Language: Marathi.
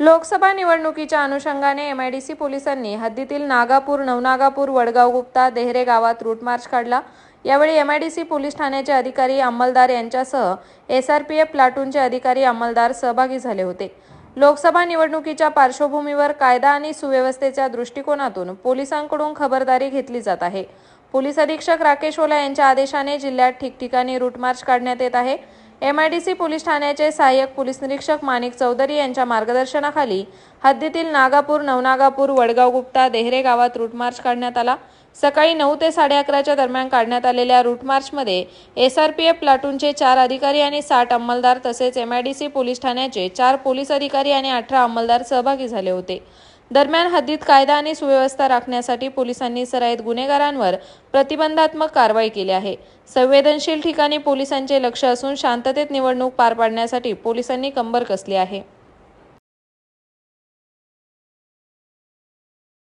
लोकसभा निवडणुकीच्या अनुषंगाने एम आय डी सी पोलिसांनी हद्दीतील नागापूर नवनागापूर वडगाव गुप्ता देहरे गावात रूट मार्च काढला. यावेळी M I D C police ठाण्याचे अधिकारी अंमलदार यांच्यासह एस आर पी एफ प्लाटूनचे अधिकारी अंमलदार सहभागी झाले होते. लोकसभा निवडणुकीच्या पार्श्वभूमीवर कायदा आणि सुव्यवस्थेच्या दृष्टिकोनातून पोलिसांकडून खबरदारी घेतली जात आहे. पोलीस अधीक्षक राकेश ओला यांच्या आदेशाने जिल्ह्यात ठिकठिकाणी रूट मार्च काढण्यात येत आहे. M I D C police ठाण्याचे सहाय्यक पोलीस निरीक्षक माणिक चौधरी यांच्या मार्गदर्शनाखाली हद्दीतील नागापूर नवनागापूर वडगाव गुप्ता देहरे गावात रूट मार्च काढण्यात आला. सकाळी नऊ ते साडे अकराच्या दरम्यान काढण्यात आलेल्या रूट मार्चमध्ये एफ प्लाटूनचे चार अधिकारी आणि साठ अंमलदार तसेच M I D C police ठाण्याचे चार पोलीस अधिकारी आणि अठरा अंमलदार सहभागी झाले होते. दरम्यान हद्दीत कायदा आणि सुव्यवस्था राखण्यासाठी पोलिसांनी सराईत गुन्हेगारांवर प्रतिबंधात्मक कारवाई केली आहे. संवेदनशील ठिकाणी पोलिसांचे लक्ष असून शांततेत निवडणूक पार पाडण्यासाठी पोलिसांनी कंबर कसली आहे.